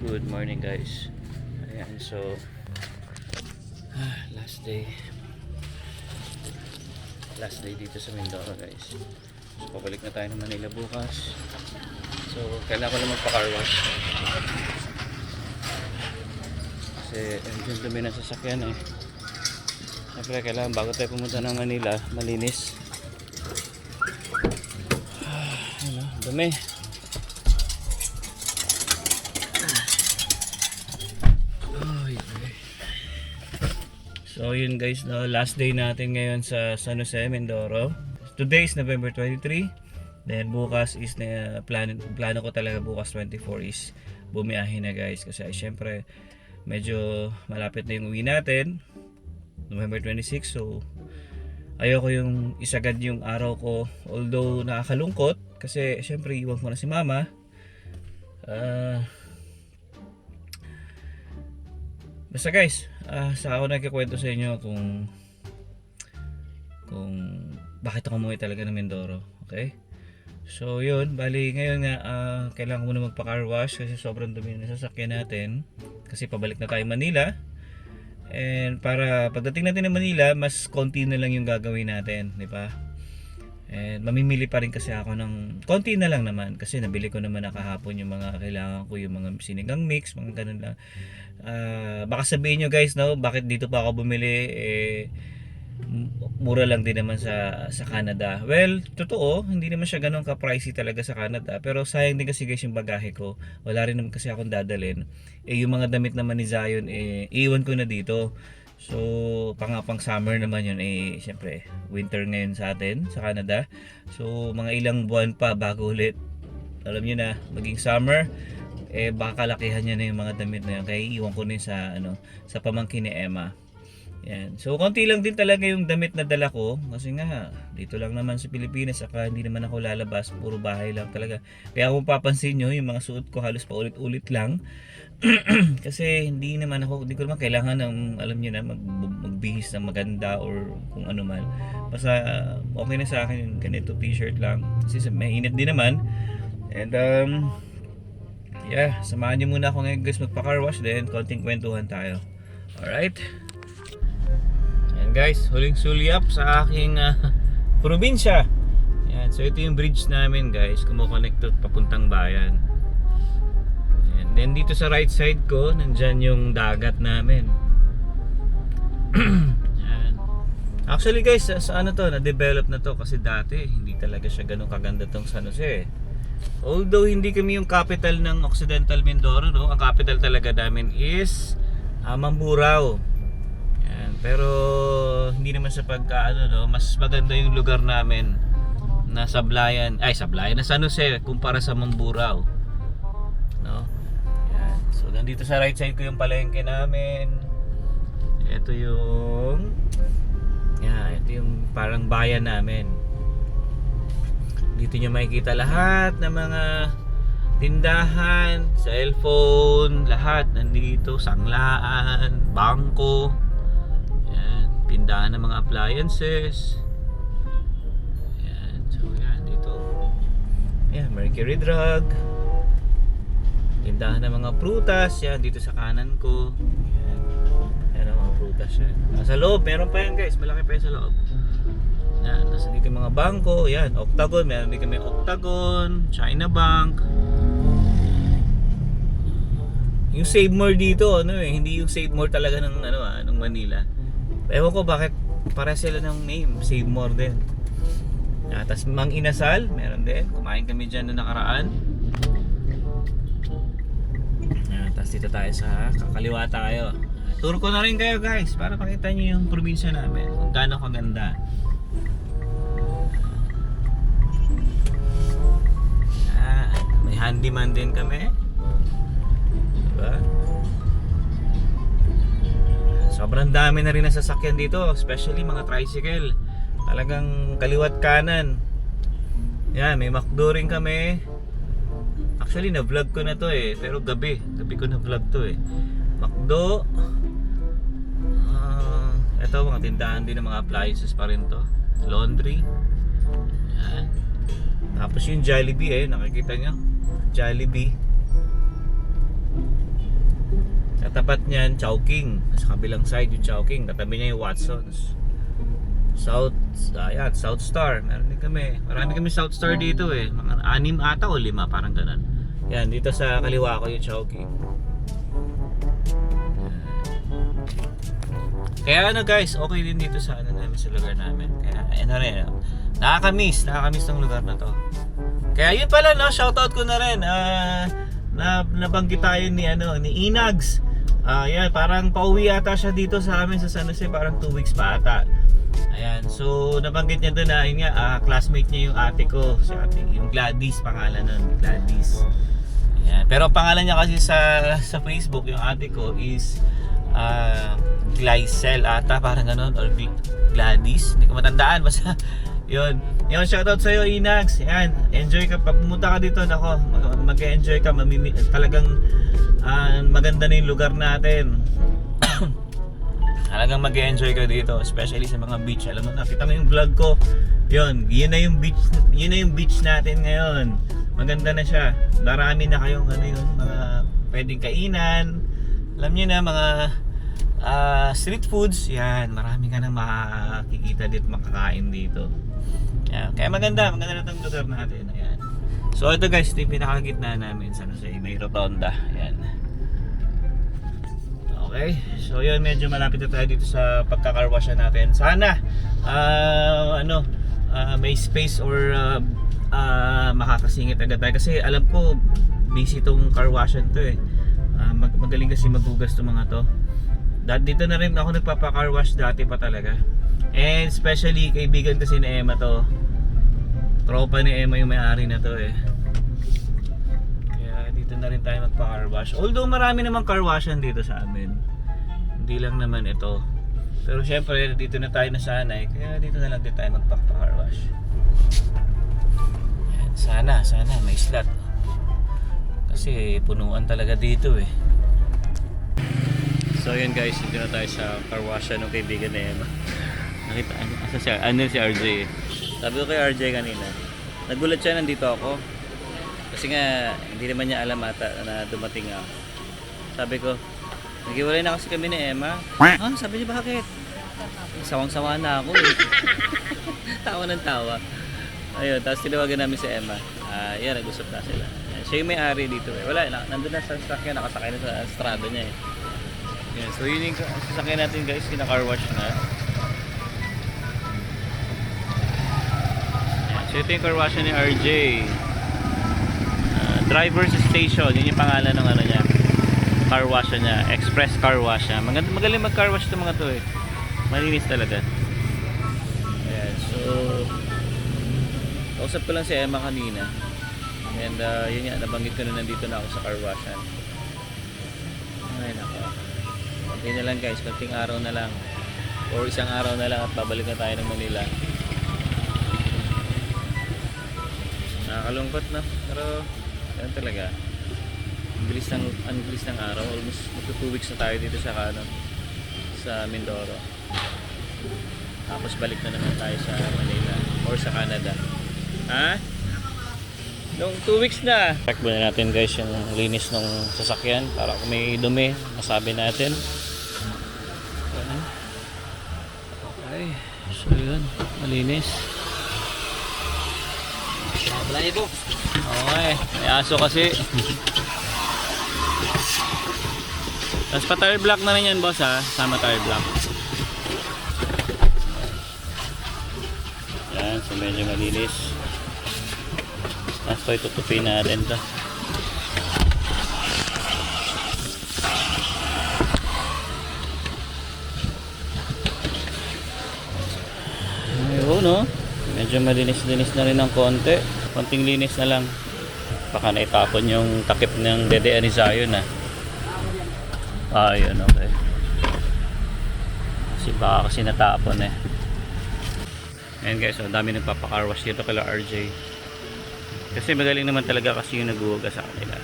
Good morning guys. Ayan, so ah, last day. Last day dito sa Mindoro guys. So pabalik na tayo ng Manila bukas. So kailangan ko lang magpa-car wash. Kasi medyo dumi ng sasakyan eh. Siyempre kailangan bago tayo pumunta ng Manila, malinis. Ah, Ano, dumi. So yun guys, no, last day natin ngayon sa San Jose, Mindoro. Today is November 23. Then bukas is na plano, plano ko talaga bukas 24 is bumiyahin na guys kasi ay, syempre medyo malapit na yung uwi natin. November 26 so ayoko yung isagad yung araw ko although nakakalungkot kasi syempre iwan ko na si mama. Ah Basta guys, ah, sa ako nagkikwento sa inyo kung kung bakit ako umuwi talaga ng Mindoro. Okay? So yun, bali ngayon nga ah, kailangan ko na magpa-car wash kasi sobrang dumi ng sasakyan natin. Kasi pabalik na tayo Manila. And para pagdating natin ng Manila, mas konti na lang yung gagawin natin, di ba? And mamimili pa rin kasi ako ng konti na lang naman kasi nabili ko naman na kahapon yung mga kailangan ko, yung mga sinigang mix, mga ganun lang. Ah, baka sabihin nyo guys, no, bakit dito pa ako bumili eh mura lang din naman sa sa Canada. Well, totoo, hindi naman siya ganun ka-pricey talaga sa Canada, pero sayang din kasi guys yung bagahe ko. Wala rin naman kasi akong dadalhin. Eh yung mga damit naman ni Zion eh iwan ko na dito. So, pangapang summer naman yun eh syempre winter ngayon sa atin sa Canada. So, mga ilang buwan pa bago ulit. Alam niyo na maging summer eh baka lakihan niya na yung mga damit na yun. Kaya iwan ko na sa ano sa pamangkin ni Emma. Yan. So konti lang din talaga yung damit na dala ko. Kasi nga dito lang naman sa Pilipinas saka hindi naman ako lalabas. Puro bahay lang talaga. Kaya kung papansin nyo yung mga suot ko halos paulit-ulit lang kasi hindi naman ako hindi ko naman kailangan ng alam niyo na mag, magbihis ng maganda or kung ano man. Basta uh, okay na sa akin yung ganito t-shirt lang. Kasi sa- mainit din naman. And um yeah samahan niyo muna ako ngayon guys. Magpa car wash then konting kwentuhan tayo. Alright? Yan guys. Huling sulyap sa aking ah, probinsya. Yan so ito yung bridge namin guys. Kumukonect to papuntang bayan. And then dito sa right side ko, nandyan yung dagat namin. Actually guys, sa, sa ano to, na-develop na to kasi dati hindi talaga siya ganun kaganda tong San Jose. Although hindi kami yung capital ng Occidental Mindoro, no? Ang capital talaga namin is uh, Mamburao. Yan. Pero hindi naman sa pagka ano, no? mas maganda yung lugar namin na Sablayan, ay Sablayan na San Jose kumpara sa Mamburao. No? So, nandito sa right side ko yung palengke namin. Ito yung... Yan, ito yung parang bayan namin. Dito nyo makikita lahat ng mga tindahan, cellphone, lahat nandito, sanglaan, bangko, yan, tindahan ng mga appliances. Yan, so yan, dito. Yan, Mercury Drug. Tindahan ng mga prutas, yan dito sa kanan ko. Yan. Yan ang mga prutas yan. Nasa loob, meron pa yan guys, malaki pa yan sa loob. Yan, nasa dito yung mga bangko, yan, Octagon, meron din kami Octagon, China Bank. Yung Save More dito, ano eh, hindi yung Save More talaga ng ano ah, ng Manila. Ewan ko bakit para sila ng name, Save More din. Ah, tas Mang Inasal, meron din. Kumain kami dyan na nakaraan. Tapos dito tayo sa kakaliwa tayo. Tour ko na rin kayo guys para makita nyo yung probinsya namin kung gaano kaganda. Ah, may handyman din kami. Diba? Sobrang dami na rin ng sasakyan dito, especially mga tricycle. Talagang kaliwat kanan. Yan, may McDo rin kami. Actually, na-vlog ko na to eh. Pero gabi. Gabi ko na-vlog to eh. McDo. Ah, ito, mga tindahan din ng mga appliances pa rin to. Laundry. Yan. Tapos yung Jollibee eh. Nakikita nyo? Jollibee. Katapat niyan, Chowking. Sa kabilang side yung Chowking. Katabi niya yung Watsons. South, ayan, South Star. Meron din kami. Marami kami South Star dito eh. Mga anim ata o lima, parang ganun. Yan, dito sa kaliwa ko yung Chowking. Kaya ano guys, okay din dito sa ano namin sa lugar namin. Kaya ano rin, ano, nakakamiss, nakakamiss tong lugar na to. Kaya yun pala no, shoutout ko na rin. Ah, na nabanggit tayo ni ano, ni Inags. Ah, yan, parang pauwi ata siya dito sa amin sa San Jose, parang 2 weeks pa ata. Ayan, so nabanggit niya doon na yun nga, ah, classmate niya yung ate ko, si ate, yung Gladys pangalan nun, Gladys. Ayan, pero pangalan niya kasi sa sa Facebook, yung ate ko is ah Glycel ata, parang ganun, or Gl- Gladys, hindi ko matandaan, basta yun. Yun, shoutout sa'yo, Inax. Yan, enjoy ka. Pag pumunta ka dito, nako, mag- mag-enjoy ka. Mamimi- talagang ah, maganda na yung lugar natin. Talagang mag-enjoy ka dito, especially sa mga beach. Alam mo, nakita mo yung vlog ko. Yun, yun na yung beach, yun na yung beach natin ngayon. Maganda na siya. Marami na kayong ano yun, mga pwedeng kainan. Alam niyo na mga ah, street foods, yan, marami ka nang makikita dito, makakain dito. Yan, kaya maganda, maganda na itong lugar natin. Ayan. So ito guys, ito yung pinakagitna namin sa, sa may rotonda. Ayan. Okay, so yun medyo malapit na tayo dito sa pagkakarwasya natin. Sana ah, ano ah, may space or ah, ah, makakasingit agad tayo kasi alam ko busy tong carwashan to eh. Ah, mag- magaling kasi magugas tong mga to. Dati dito na rin ako nagpapa-carwash dati pa talaga. And especially kaibigan kasi ni Emma to. Tropa ni Emma yung may-ari na to eh. Kaya dito na rin tayo magpa-car wash. Although marami namang car washan dito sa amin. Hindi lang naman ito. Pero syempre dito na tayo nasanay. Kaya dito na lang din tayo magpa-car wash. Sana, sana may slot. Kasi punuan talaga dito eh. So yun guys, dito na tayo sa car wash ng kaibigan ni Emma. Nakita, ano, asa siya? Ano si RJ? Sabi ko kay RJ kanina, nagulat siya nandito ako. Kasi nga, hindi naman niya alam ata na dumating ako. Sabi ko, naghiwalay na kasi kami ni Emma. Ha? Sabi niya, bakit? Sawang-sawa na ako eh. tawa ng tawa. Ayun, tapos tinawagan namin si Emma. Ah, yan, nag-usap na sila. Siya yung may-ari dito eh. Wala, na, nandun na sa sasakyan, nakasakay na sa strado niya eh. Yan, so yun yung sasakyan natin guys, kina-car wash na. Yan, so ito yung car wash ni RJ. Ah, driver's station, yun yung pangalan ng ano niya. Car wash niya, express car wash niya. Maganda, magaling mag car wash itong mga to eh. Malinis talaga. Ayan, so kausap ko lang si Emma kanina. And uh, yun nga, nabanggit ko na nandito na ako sa car washan. Ay nako. Konti na lang guys, konting araw na lang. Or isang araw na lang at babalik na tayo ng Manila. Nakakalungkot na, pero ganun talaga. Ang bilis ng, ang bilis ng araw. Almost magto 2 weeks na tayo dito sa ano, sa Mindoro. Tapos balik na naman tayo sa Manila or sa Canada. Ha? Nung 2 weeks na. Check muna natin guys yung linis ng sasakyan para kung may dumi, masabi natin. Okay. So yun, malinis. Okay, may aso kasi. Tapos pa tire block na rin yan boss ha, sama tire block. Yan, so medyo malinis. Tapos ito tutupin natin to. Ayun no. Medyo malinis-linis na rin ng konti. Konting linis na lang. Baka naitapon yung takip ng Dede ni Zion ah. Ah, yun, okay. Kasi baka kasi natapon eh. Ayan guys, so, ang dami nagpapacar wash dito kala RJ. Kasi magaling naman talaga kasi yung naghuhugas sa kanila.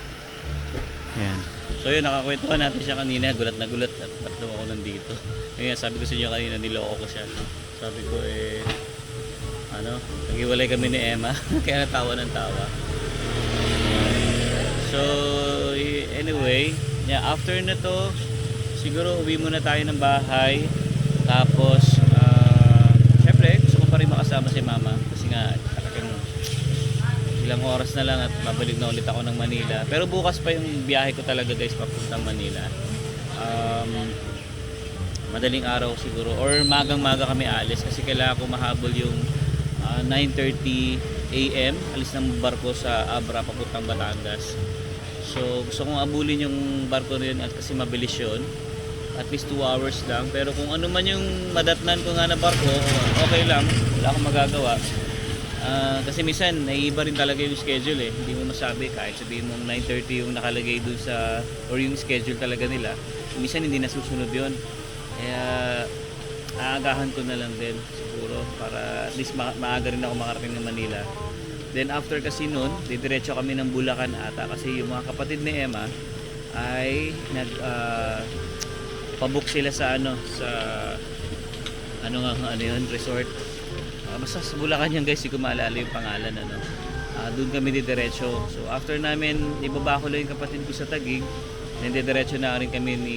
Ayan. So yun, nakakwentuhan natin siya kanina. Gulat na gulat at ba't ako nandito. Ngayon, sabi ko sa inyo kanina, niloko ko siya. Sabi ko eh, ano, naghiwalay kami ni Emma. Kaya natawa ng tawa. So, anyway, yeah, after na to, siguro uwi muna tayo ng bahay. Tapos, ah, syempre, gusto ko pa rin makasama si mama. Kasi nga, ilang oras na lang at babalik na ulit ako ng Manila. Pero bukas pa yung biyahe ko talaga guys papuntang Manila. Um, madaling araw siguro or magang-maga kami alis kasi kailangan ko mahabol yung ah, 9.30 AM alis ng barko sa Abra papuntang Batangas. So gusto kong abulin yung barko yun at kasi mabilis yun. At least 2 hours lang. Pero kung ano man yung madatnan ko nga na barko, okay lang. Wala akong magagawa. Ah, kasi minsan naiiba rin talaga yung schedule eh. Hindi mo masabi kahit sabihin mong 9.30 yung nakalagay dun sa or yung schedule talaga nila. Minsan hindi nasusunod yon Kaya aagahan ko na lang din siguro para at least ma- maaga rin ako makarating ng Manila. Then after kasi nun, didiretso kami ng Bulacan ata kasi yung mga kapatid ni Emma ay nag ah, pabook sila sa ano sa ano nga ano yun, resort. Ah, basta sa Bulacan yan guys, hindi ko maalala yung pangalan ano. Ah, doon kami didiretso. So after namin ibaba ko lang yung kapatid ko sa Tagig, then didiretso na rin kami ni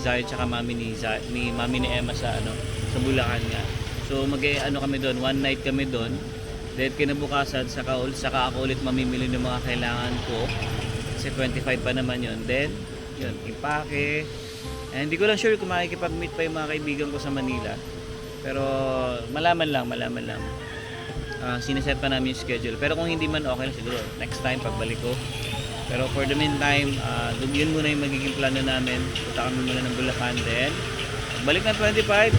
Zay tsaka mami ni Zay, ni mami ni Emma sa ano sa Bulacan nga. So mag ano kami doon, one night kami doon. Then kinabukasan saka, saka ako ulit mamimili ng mga kailangan ko. Kasi 25 pa naman yun. Then, yun, impake. And hindi ko lang sure kung makikipag-meet pa yung mga kaibigan ko sa Manila. Pero malaman lang, malaman lang. Ah, sineset pa namin yung schedule. Pero kung hindi man okay siguro, next time pagbalik ko. Pero for the meantime, uh, yun muna yung magiging plano namin. Punta kami muna ng Bulacan din. Balik ng 25,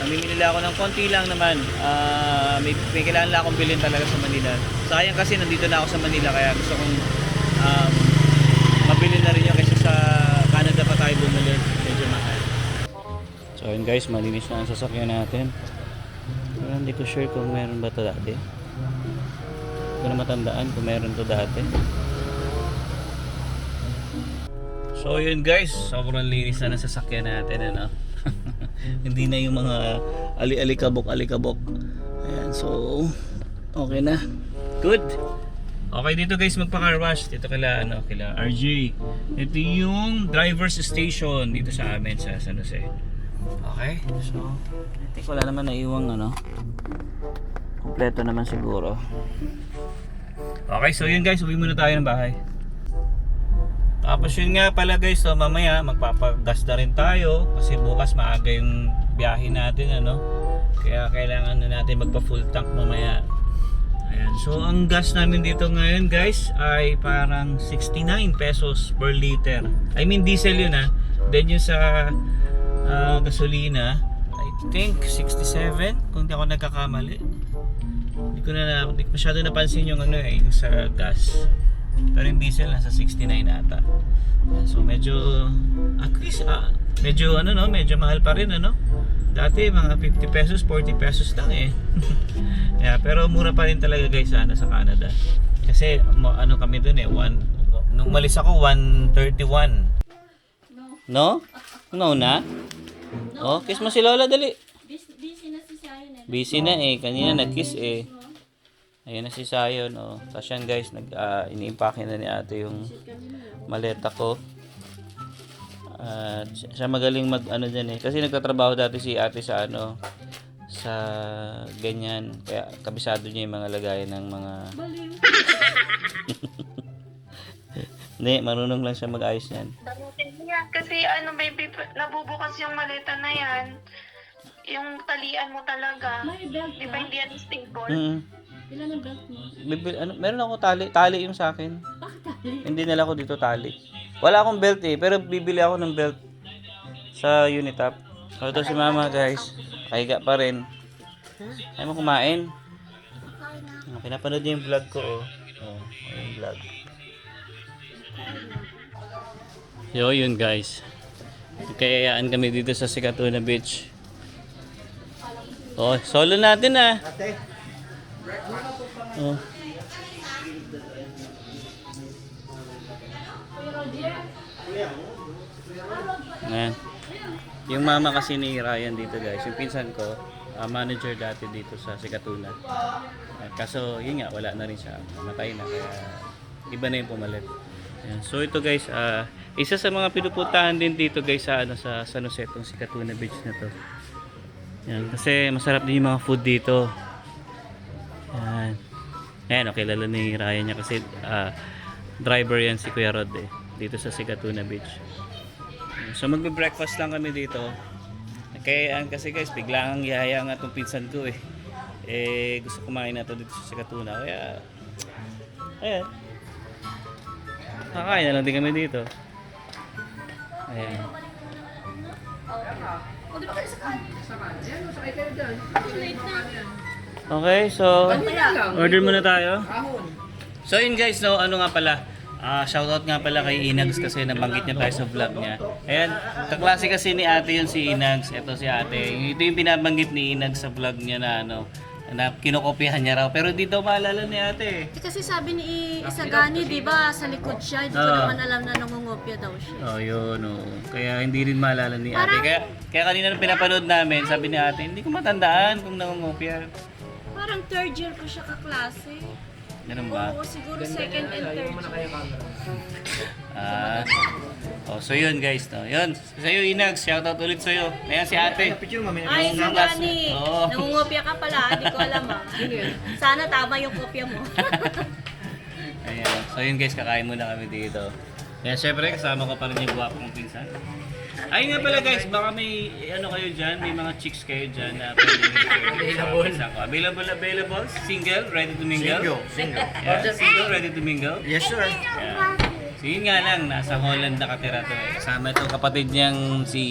namimili lang ako ng konti lang naman. Ah, may, may kailangan lang akong bilhin talaga sa Manila. Sayang kasi nandito na ako sa Manila kaya gusto kong um, mabili na rin yun kasi sa Canada pa tayo bumili. Medyo mahal. So yun guys, malinis na ang sasakyan natin. Pero hindi ko sure kung meron ba ito dati. Hindi ko na matandaan kung meron to dati. So yun guys, sobrang linis na ng sasakyan natin ano. Hindi na yung mga ali-alikabok alikabok. Ayan, so okay na. Good. Okay dito guys magpa-car wash dito kila ano kila RJ. Ito yung driver's station dito sa amin sa San Jose. Okay. So I think wala naman naiwang ano. Kompleto naman siguro. Okay, so yun guys, uwi muna tayo ng bahay. Tapos yun nga pala guys, so mamaya magpapagas na rin tayo kasi bukas maaga yung biyahe natin ano. Kaya kailangan na natin magpa full tank mamaya. Ayan. So ang gas namin dito ngayon guys ay parang 69 pesos per liter. I mean diesel yun ah. Then yung sa ah, gasolina, I think 67 kung di ako nagkakamali. Hindi ko na hindi ko masyado napansin yung ano eh, yung sa gas. Pero yung diesel nasa 69 ata. So medyo at least ah, medyo ano no, medyo mahal pa rin ano. Dati mga 50 pesos, 40 pesos lang eh. yeah, pero mura pa rin talaga guys sana sa Canada. Kasi ano kami dun eh, one, nung malis ako 131. No? No na? Oh, kiss mo si Lola dali. Busy, busy na si Sayon eh. Busy na eh, kanina nag-kiss eh. Ayun na si Sayon, oh. Tapos yan guys, nag, ah, iniimpake na ni ate yung maleta ko. At siya siya magaling mag ano dyan eh. Kasi nagtatrabaho dati si ate sa ano, sa ganyan. Kaya kabisado niya yung mga lagayan ng mga... Hindi, marunong lang siya mag-ayos yan. Kasi ano, baby, nabubukas yung maleta na yan. Yung talian mo talaga. May belt Di ba hindi yan stable? Mm Ilan ang belt mo? Bibil, ano, meron ako tali. Tali yung sa akin. Bakit tali? Hindi nila ako dito tali. Wala akong belt eh, pero bibili ako ng belt sa Unitap. So ito si mama guys. Kahiga pa rin. Ayaw mo kumain. Oh, pinapanood niya yung vlog ko oh. Oh, yung vlog. Yo, yun guys. Kayayaan kami dito sa Sikatuna Beach. Oh, solo natin ah. Oh. Ayan. Yung mama kasi ni Ryan dito guys, yung pinsan ko, ah, manager dati dito sa Sikatuna. Kaso yun nga, wala na rin siya. Namatay na kaya iba na yung pumalit. Ayan. So ito guys, ah, isa sa mga pinupuntahan din dito guys sa ano sa San Jose tong si Catuna Beach na to. Yan, kasi masarap din yung mga food dito. Yan. Ayan, okay, lalo ni Ryan niya kasi ah, driver yan si Kuya Rod eh, dito sa Sigatuna Beach. So magbe-breakfast lang kami dito. Kaya ang kasi guys, bigla ang yaya nga itong pinsan ko eh. Eh, gusto kumain na to dito sa Sigatuna. Kaya, ayan. Kakain na lang din kami dito. Ayan. Okay, so order muna tayo. So yun guys, no, ano nga pala, ah shoutout nga pala kay Inags kasi nabanggit niya tayo sa vlog niya. Ayan, kaklase kasi ni ate yun si Inags, ito si ate. Ito yung binabanggit ni Inags sa vlog niya na ano, na kinokopyahan niya raw. Pero di daw maalala ni ate. Eh, kasi sabi ni Isagani, di ba, sa likod siya, hindi ko Ah. naman alam na nangungopia daw siya. Oh, yun, oh. Kaya hindi rin maalala ni ate. Parang- Kaya, kaya kanina nung pinapanood namin, sabi ni ate, hindi ko matandaan kung nangungopia. Parang third year ko siya kaklase. Ganun ba? Oo, siguro second and third. Ah. Oh, so yun guys, no. Yun. Sa'yo, Inags, shoutout ulit sa'yo. Ayan si ate. Ay, Yung class- Isagani, Oo. nangungopia ka pala, hindi ko alam ah. Sana tama yung kopya mo. Ayan. So yun guys, kakain muna kami dito. Ayan, syempre kasama ko pa rin yung guwapo kong pinsan. Ayun nga pala guys, baka may ano kayo dyan, may mga chicks kayo dyan na pwede available. Available, available, single, ready to mingle. Single, single. Yeah, single, ready to mingle. Yes, sir. Yeah. So yun nga lang, nasa Holland nakatira to eh. Kasama itong kapatid niyang si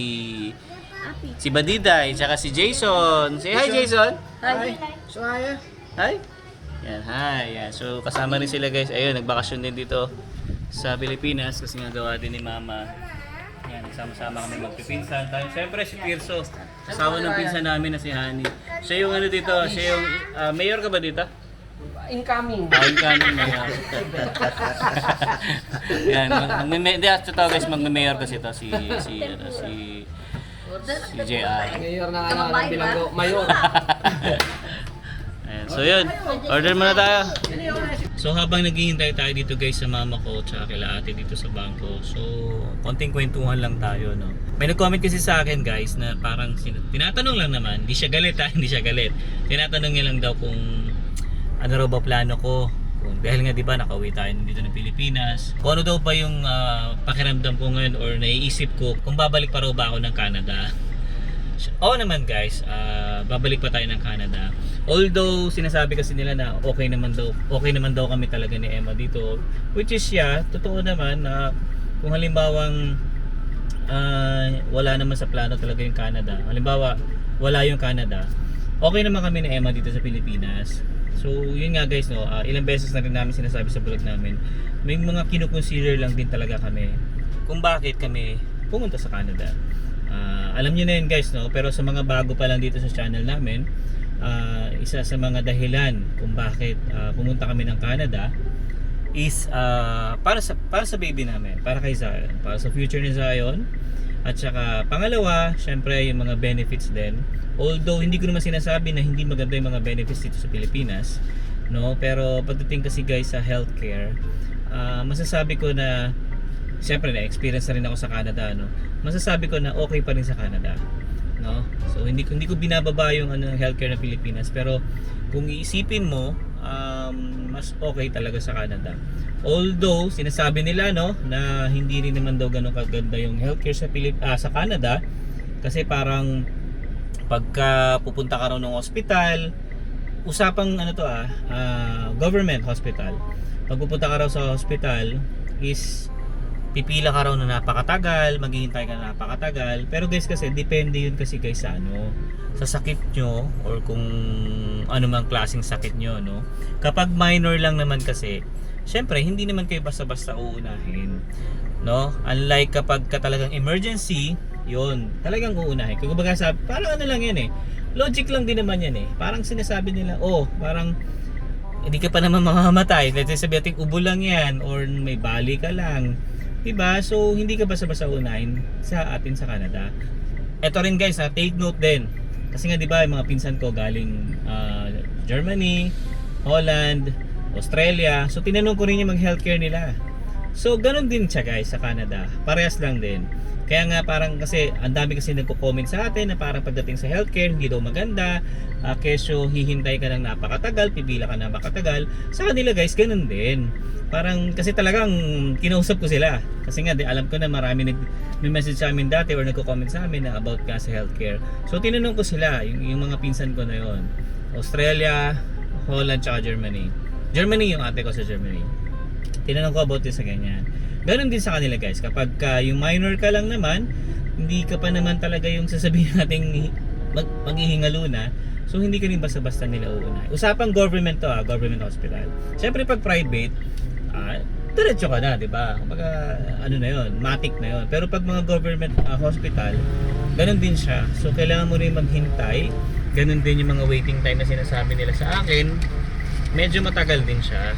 si Badiday, tsaka si Jason. Say hi Jason! Hi. Soraya. Hi! Yan, hi! Yan. So kasama rin sila guys. Ayun, nagbakasyon din dito sa Pilipinas kasi nga gawa din ni Mama. Sama-sama kami magpipinsan. Tayo, siyempre si Tirso, asawa ng pinsan namin na si Hani. Siya yung ano dito, siya yung, ah, mayor ka ba dito? Incoming. Ayun ka nung mayor. Yan, mag- magme- hindi, ah, totoo guys, magme-mayor kasi to si, si, ano, si, si JR. Mayor na ano, ng Bilanggo. Mayor. Ayan, so yun, order muna tayo. So habang naghihintay tayo dito guys sa mama ko tsaka kila ate dito sa bangko. So konting kwentuhan lang tayo no. May nag-comment kasi sa akin guys na parang tinatanong lang naman, hindi siya galit ha, hindi siya galit. Tinatanong niya lang daw kung ano raw ba plano ko. Kung dahil nga 'di ba nakauwi tayo dito ng Pilipinas. Kung ano daw pa yung ah, pakiramdam ko ngayon or naiisip ko kung babalik pa raw ba ako ng Canada. Oo naman guys, ah, babalik pa tayo ng Canada. Although sinasabi kasi nila na okay naman daw, okay naman daw kami talaga ni Emma dito. Which is yeah, totoo naman na kung halimbawang ah, wala naman sa plano talaga yung Canada. Halimbawa, wala yung Canada. Okay naman kami ni Emma dito sa Pilipinas. So, yun nga guys, no, ah, ilang beses na rin namin sinasabi sa vlog namin, may mga kinukonsider lang din talaga kami kung bakit kami pumunta sa Canada. Ah, alam niyo na yun guys, no? Pero sa mga bago pa lang dito sa channel namin, ah, isa sa mga dahilan kung bakit ah, pumunta kami ng Canada is ah, para sa para sa baby namin, para kay Zion, para sa future ni Zion. At saka pangalawa, syempre yung mga benefits din. Although hindi ko naman sinasabi na hindi maganda yung mga benefits dito sa Pilipinas, no? Pero pagdating kasi guys sa healthcare, ah, masasabi ko na Siyempre na-experience na rin ako sa Canada no. Masasabi ko na okay pa rin sa Canada. No? So hindi ko hindi ko binababa yung ano healthcare ng Pilipinas pero kung iisipin mo um, mas okay talaga sa Canada. Although sinasabi nila no na hindi rin naman daw ganun kaganda yung healthcare sa Pilip ah, sa Canada kasi parang pagka pupunta ka raw ng hospital usapang ano to ah, ah, government hospital pag pupunta ka raw sa hospital is pipila ka raw na napakatagal, maghihintay ka na napakatagal. Pero guys kasi depende yun kasi guys sa ano, sa sakit nyo or kung ano mang klaseng sakit nyo, no. Kapag minor lang naman kasi, syempre hindi naman kayo basta-basta uunahin. No? Unlike kapag ka talagang emergency, yun, talagang uunahin. Kung baga sabi, parang ano lang yan eh. Logic lang din naman yan eh. Parang sinasabi nila, oh, parang hindi ka pa naman mamamatay. Let's say sabi natin ubo lang yan or may bali ka lang. Diba? So hindi ka basta-basta unahin sa atin sa Canada. Ito rin guys, ha, take note din. Kasi nga 'di ba, mga pinsan ko galing ah, Germany, Holland, Australia. So tinanong ko rin yung mag-healthcare nila. So, ganun din siya guys sa Canada. Parehas lang din. Kaya nga parang kasi ang dami kasi nagko-comment sa atin na parang pagdating sa healthcare hindi daw maganda. Uh, kesyo hihintay ka ng napakatagal, pipila ka na makatagal. Sa kanila guys, ganun din. Parang kasi talagang kinausap ko sila. Kasi nga di, alam ko na marami nag may message sa amin dati or nagko-comment sa amin na about ka sa healthcare. So tinanong ko sila, yung, yung mga pinsan ko na yon. Australia, Holland, tsaka Germany. Germany yung ate ko sa Germany. Tinanong ko about this sa ganyan. Ganon din sa kanila guys. Kapag ka, yung minor ka lang naman, hindi ka pa naman talaga yung sasabihin nating mag, maghihingalo na. So hindi ka rin basta-basta nila uuna. Usapang government to ah, government hospital. Siyempre pag private, ah, diretso ka na, di ba? Kumbaga, ano na yon, matic na yon. Pero pag mga government ah, hospital, ganun din siya. So kailangan mo rin maghintay. Ganun din yung mga waiting time na sinasabi nila sa akin. Medyo matagal din siya.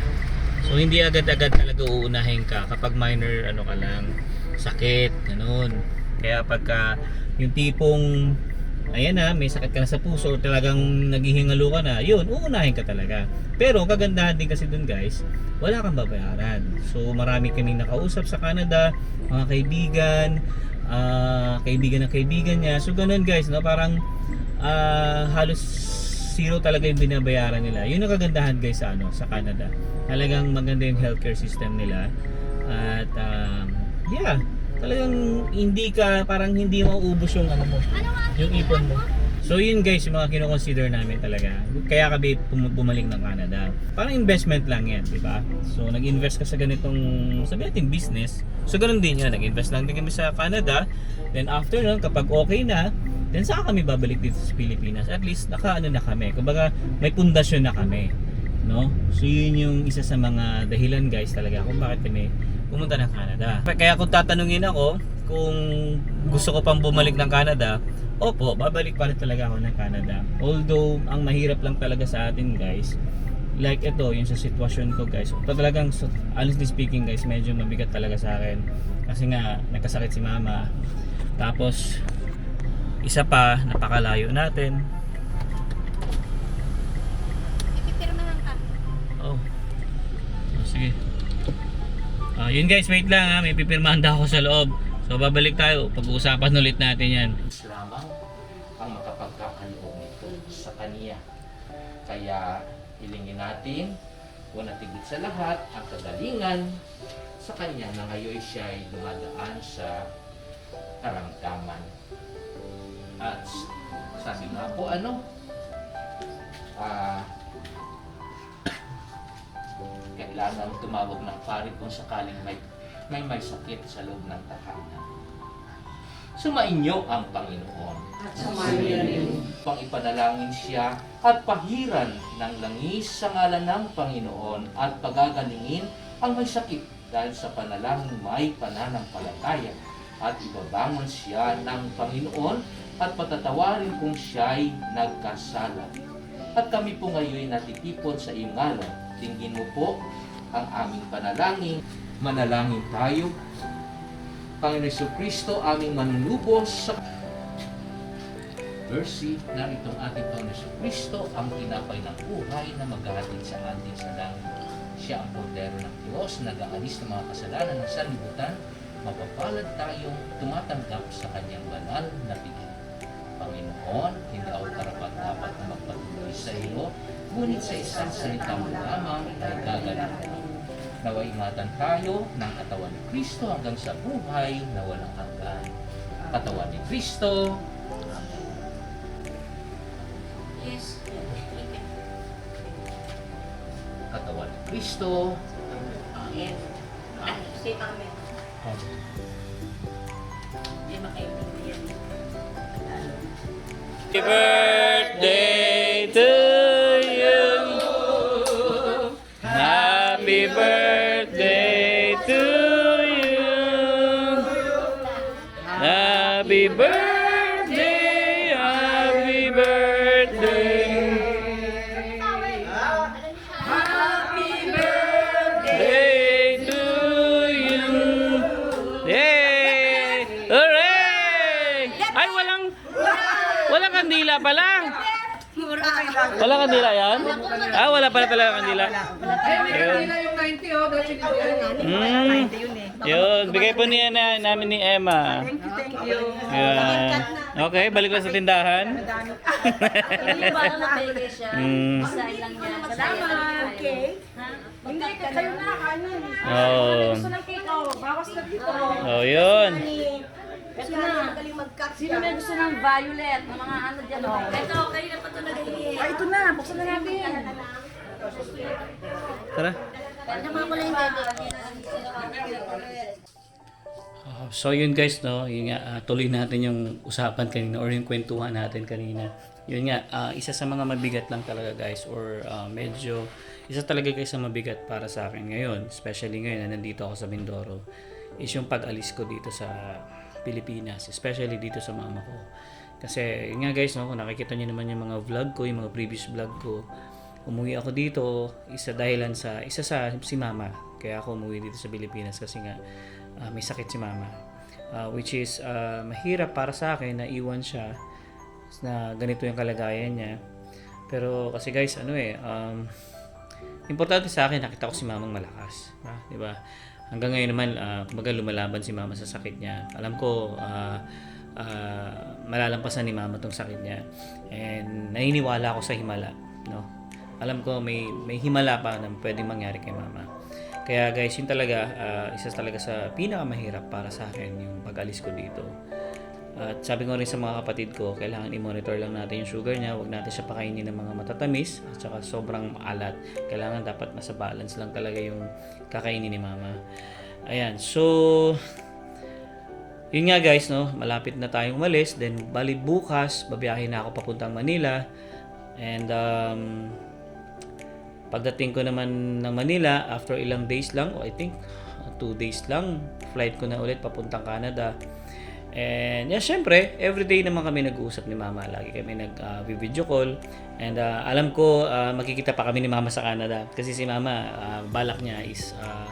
So hindi agad-agad talaga uunahin ka kapag minor ano ka lang, sakit, ganun. Kaya pagka yung tipong ayan na, may sakit ka na sa puso or talagang naghihingalo ka na, yun, uunahin ka talaga. Pero kagandahan din kasi dun guys, wala kang babayaran. So marami kaming nakausap sa Canada, mga kaibigan, ah, kaibigan ng kaibigan niya. So ganun guys, no, parang ah, halos zero talaga yung binabayaran nila. Yun ang kagandahan guys sa ano, sa Canada. Talagang maganda yung healthcare system nila. At um, yeah, talagang hindi ka parang hindi mauubos yung ano mo, yung ipon mo. So yun guys, yung mga kino-consider namin talaga. Kaya kami pum- bumalik ng Canada. Parang investment lang yan, di ba? So nag-invest ka sa ganitong, sabi natin business. So ganun din yan, nag-invest lang din kami sa Canada. Then after nun, kapag okay na, then saka kami babalik dito sa Pilipinas. At least naka ano na kami. Kumbaga may pundasyon na kami. No? So yun yung isa sa mga dahilan guys talaga kung bakit kami pumunta ng Canada. Kaya kung tatanungin ako kung gusto ko pang bumalik ng Canada, opo, babalik pa rin talaga ako ng Canada. Although ang mahirap lang talaga sa atin guys, like ito, yung sa sitwasyon ko guys, ito talagang honestly speaking guys, medyo mabigat talaga sa akin. Kasi nga, nagkasakit si mama. Tapos, isa pa, napakalayo natin. Ipipirmahan ka. Oh. oh sige. Ah, yun guys, wait lang ha. May pipirmahan daw ako sa loob. So babalik tayo. Pag-uusapan ulit natin yan. Kaya hilingin natin, una tigit sa lahat, ang kagalingan sa Kanya na ngayon siya ay dumadaan sa karamdaman. At sabi nga po ano, ah, kailangan tumawag ng pari kung sakaling may, may may sakit sa loob ng tahanan. Sumainyo ang Panginoon. At Pang ipanalangin siya at pahiran ng langis sa ngalan ng Panginoon at pagagalingin ang may sakit dahil sa panalangin may pananampalataya at ibabangon siya ng Panginoon at patatawarin kung siya'y nagkasala. At kami po ngayon natitipon sa iyong ngalan. Tingin mo po ang aming panalangin. Manalangin tayo. Panginoon Yesu Kristo, aming manunubos sa mercy, naritong ating Panginoon Yesu Kristo, ang tinapay ng buhay na maghahatid sa atin sa langit. Siya ang kordero ng Diyos, nag-aalis ng mga kasalanan ng sanlibutan, mapapalad tayong tumatanggap sa kanyang banal na bigay. Panginoon, hindi ako karapat dapat na magpatuloy sa iyo, ngunit sa isang salita mo lamang ay gagaling. Nawa ingatan tayo ng katawan ni Kristo hanggang sa buhay na walang hanggan. Katawan ni Kristo, Yes. katawan ni Kristo, Yes. Say amen. Hindi makaintindihan. Happy birthday Wala kandila yan? Ah, wala pala talaga kandila. Ayun. 90 oh. Dahil sige. Mm. Yun, bigay po niya na, namin ni Emma. Thank you, thank you. Okay, balik lang sa tindahan. Hindi ba na nabigay siya? Mm. Isa lang niya. Salamat. Okay. Hindi, kayo na, kanin. Oh. Gusto ng kiko, bawas na dito. Oh, yun. Ito na. Sino may gusto ng violet? Ng mga ano dyan, oh. Ito, kayo na pa ito nag-ihi. Ay, ito na. Buksan na natin. Tara. Ano? Ah, so yun guys, no, yun nga, ah, tuloy natin yung usapan kanina or yung kwentuhan natin kanina. Yun nga, ah, isa sa mga mabigat lang talaga guys or ah, medyo, isa talaga guys sa mabigat para sa akin ngayon, especially ngayon na nandito ako sa Mindoro, is yung pag-alis ko dito sa Pilipinas, especially dito sa mama ko. Kasi nga guys, no, kung nakikita niyo naman yung mga vlog ko, yung mga previous vlog ko, umuwi ako dito, isa dahilan sa, isa sa si mama. Kaya ako umuwi dito sa Pilipinas kasi nga ah, may sakit si mama. Ah, which is ah, mahirap para sa akin na iwan siya na ganito yung kalagayan niya. Pero kasi guys, ano eh, um, importante sa akin nakita ko si mamang malakas. Ah, di ba? Hanggang ngayon naman, uh, kumbaga lumalaban si mama sa sakit niya. Alam ko, ah, ah, malalampasan ni mama tong sakit niya. And naniniwala ako sa himala. No? Alam ko may, may himala pa na pwedeng mangyari kay mama. Kaya guys, yun talaga, ah, isa talaga sa pinakamahirap para sa akin yung pag-alis ko dito. At sabi ko rin sa mga kapatid ko, kailangan i-monitor lang natin yung sugar niya. Huwag natin siya pakainin ng mga matatamis at saka sobrang maalat. Kailangan dapat nasa balance lang talaga yung kakainin ni mama. Ayan, so yun nga guys, no, malapit na tayong umalis. Then, bali bukas, babiyahin na ako papuntang Manila. And, um, pagdating ko naman ng Manila, after ilang days lang, o I think, uh, two days lang, flight ko na ulit papuntang Canada. And, yeah, syempre, everyday naman kami nag-uusap ni Mama. Lagi kami nag-video call. And, uh, alam ko, uh, magkikita pa kami ni Mama sa Canada. Kasi si Mama, uh, balak niya is uh,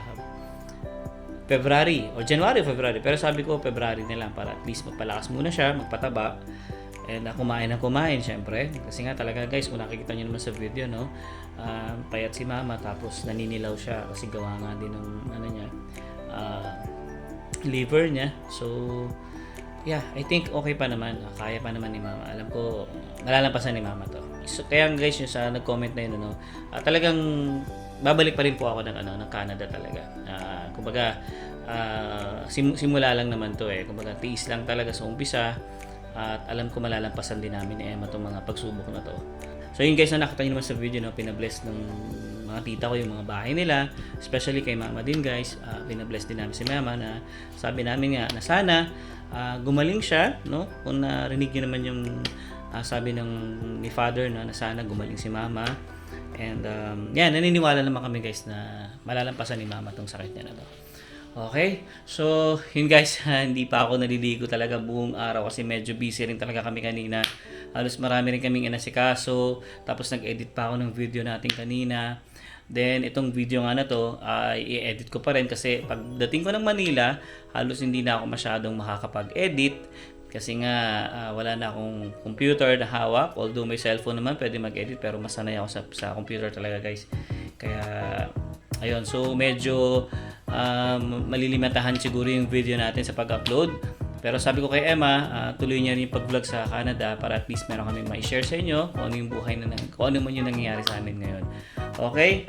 February o January February. Pero sabi ko February na lang para at least magpalakas muna siya, magpataba. And uh, kumain na kumain syempre. Kasi nga talaga guys, kung nakikita niyo naman sa video, no, uh, payat si mama tapos naninilaw siya kasi gawa nga din ng ano niya, uh, liver niya. So, yeah, I think okay pa naman. Kaya pa naman ni mama. Alam ko, malalampasan ni mama to. So, kaya guys, yung sa nag-comment na yun, ano, ah, talagang babalik pa rin po ako ng, ano, ng Canada talaga. Ah, kumbaga, ah, sim- simula lang naman to eh. Kumbaga, tiis lang talaga sa umpisa. At alam ko malalampasan din namin ni Emma itong mga pagsubok na to. So yun guys na nakita nyo naman sa video no, pinabless ng mga tita ko yung mga bahay nila. Especially kay mama din guys. Uh, pinabless din namin si mama na sabi namin nga na sana ah, gumaling siya. No? Kung narinig nyo naman yung ah, sabi ng ni father na, na sana gumaling si mama. And um, yan, naniniwala naman kami guys na malalampasan ni mama tong sakit niya na to. Okay? So, yun guys, hindi pa ako naliligo talaga buong araw kasi medyo busy rin talaga kami kanina. Halos marami rin kaming inasikaso. Tapos nag-edit pa ako ng video natin kanina. Then, itong video nga na to, ay i-edit ko pa rin kasi pagdating ko ng Manila, halos hindi na ako masyadong makakapag-edit kasi nga ah, wala na akong computer na hawak. Although may cellphone naman, pwede mag-edit pero masanay ako sa, sa computer talaga guys. Kaya, ayun. So, medyo um, malilimitahan siguro yung video natin sa pag-upload. Pero sabi ko kay Emma, ah, tuloy niya rin yung pag-vlog sa Canada para at least meron kami ma-share sa inyo kung ano yung buhay na kung ano man yung nangyayari sa amin ngayon. Okay?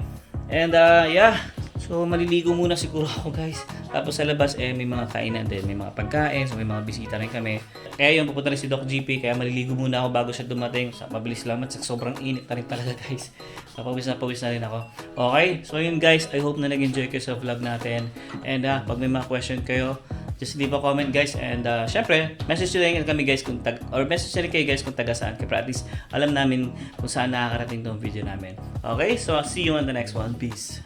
And uh, yeah, so maliligo muna siguro ako guys. Tapos sa labas eh may mga kainan din, may mga pagkain, so may mga bisita rin kami. Kaya yun, pupunta rin si Doc GP, kaya maliligo muna ako bago siya dumating. Sa mabilis at sa sobrang init na rin talaga guys. Napawis na pawis na rin ako. Okay, so yun guys, I hope na nag-enjoy kayo sa vlog natin. And uh, pag may mga question kayo, just leave a comment guys and uh, syempre message nyo rin kami guys kung tag or message nyo rin kayo guys kung taga saan kayo para at least alam namin kung saan nakakarating tong video namin. Okay so see you on the next one. Peace